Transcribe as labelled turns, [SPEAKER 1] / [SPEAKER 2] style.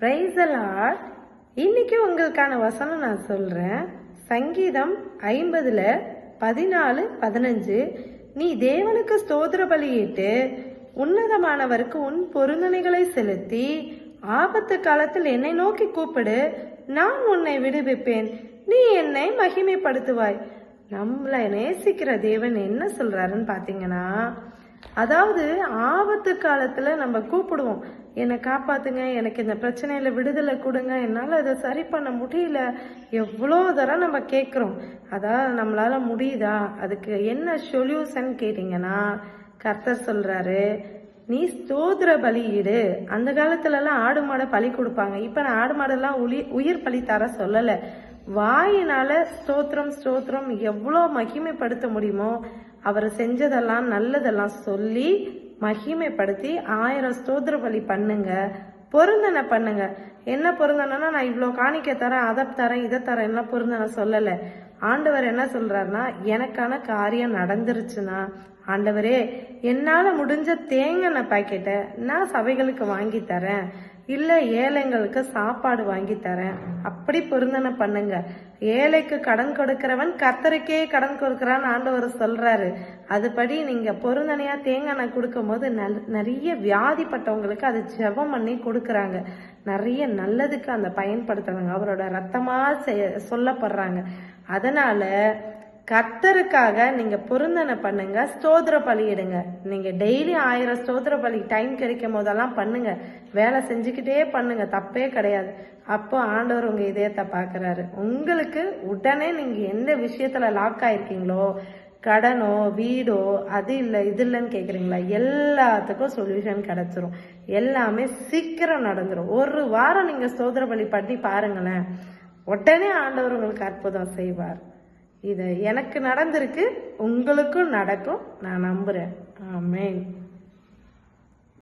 [SPEAKER 1] Praise the Lord இன்னைக்கு உங்களுக்கான வசனம் நான் சொல்கிறேன் சங்கீதம் ஐம்பதில் பதினாலு பதினஞ்சு. நீ தேவனுக்கு ஸ்தோத்திர பலியிட்டு உன்னதமானவருக்கு உன் பொருந்தனைகளை செலுத்தி ஆபத்து காலத்தில் என்னை நோக்கி கூப்பிடு. நான் உன்னை விடுவிப்பேன். நீ என்னை மகிமைப்படுத்துவாய். நம்மளை நேசிக்கிற தேவன் என்ன சொல்றாருன்னு பார்த்தீங்கன்னா அதாவது ஆபத்து காலத்துல நம்ம கூப்பிடுவோம். என்னை காப்பாத்துங்க எனக்கு இந்த பிரச்சனையில விடுதலை கொடுங்க என்னால அதை சரி பண்ண முடியல. எவ்வளோ தரம் நம்ம கேட்குறோம் அதாவது நம்மளால முடியுதா? அதுக்கு என்ன சொல்யூஷன் கேட்டிங்கன்னா கர்த்தர் சொல்றாரு நீ ஸ்தோத்திர பலியிடு அந்த காலத்துலலாம் ஆடு மாடை பலி கொடுப்பாங்க. இப்போ நான் ஆடு மாடெல்லாம் உளி உயிர் பலி தர சொல்லலை. வாயினால ஸ்தோத்திரம் ஸ்தோத்திரம் எவ்வளோ மகிமைப்படுத்த முடியுமோ அவர் செஞ்சதெல்லாம் நல்லதெல்லாம் சொல்லி மகிமைப்படுத்தி ஆயிரம் ஸ்தோத்திர பலி பண்ணுங்க. பொருந்தனை பண்ணுங்க. என்ன பொருந்தனைன்னா நான் இவ்வளோ காணிக்க தரேன் அதை தரேன் இதை தரேன் எல்லாம் பொருந்தனை சொல்லலை. ஆண்டவர் என்ன சொல்றாருன்னா எனக்கான காரியம் நடந்துருச்சுன்னா ஆண்டவரே என்னால் முடிஞ்ச தேங்காய் பாக்கெட்டை நான் சபைகளுக்கு வாங்கி தரேன். இல்லை ஏழைங்களுக்கு சாப்பாடு வாங்கி தரேன். அப்படி பொருந்தனை பண்ணுங்க. ஏழைக்கு கடன் கொடுக்கிறவன் கத்தருக்கே கடன் கொடுக்கறான்னு ஆண்டவர் சொல்றாரு. அதுபடி நீங்க பொருந்தனையா தேங்காய் கொடுக்கும் போது நிறைய வியாதிப்பட்டவங்களுக்கு அது ஜெபம் பண்ணி கொடுக்குறாங்க. நிறைய நல்லதுக்கு அந்த பயன்படுத்துறாங்க. அவரோட ரத்தமா சொல்லப்படுறாங்க. அதனால கர்த்தருக்காக நீங்க பொருந்தனை பண்ணுங்க ஸ்தோத்திர பலியிடுங்க. நீங்க டெய்லி ஆயிரம் ஸ்தோத்திர பலி டைம் கிடைக்கும் போதெல்லாம் பண்ணுங்க. வேலை செஞ்சுக்கிட்டே பண்ணுங்க தப்பே கிடையாது. அப்போ ஆண்டவர் உங்க இதயத்தை பாக்குறாரு உங்களுக்கு உடனே நீங்க எந்த விஷயத்துல லாக் ஆயிருக்கீங்களோ கடனோ வீடோ அது இல்லை இது இல்லைன்னு கேட்குறீங்களா எல்லாத்துக்கும் சொல்யூஷன் கிடைச்சிரும். எல்லாமே சீக்கிரம் நடந்துடும் ஒரு வாரம் நீங்கள் சோதர பலி பண்ணி பாருங்களேன். உடனே ஆண்டவர் உங்களுக்கு அற்புதம் செய்வார். இதை எனக்கு நடந்திருக்கு உங்களுக்கும் நடக்கும் நான் நம்புகிறேன் ஆமேன்.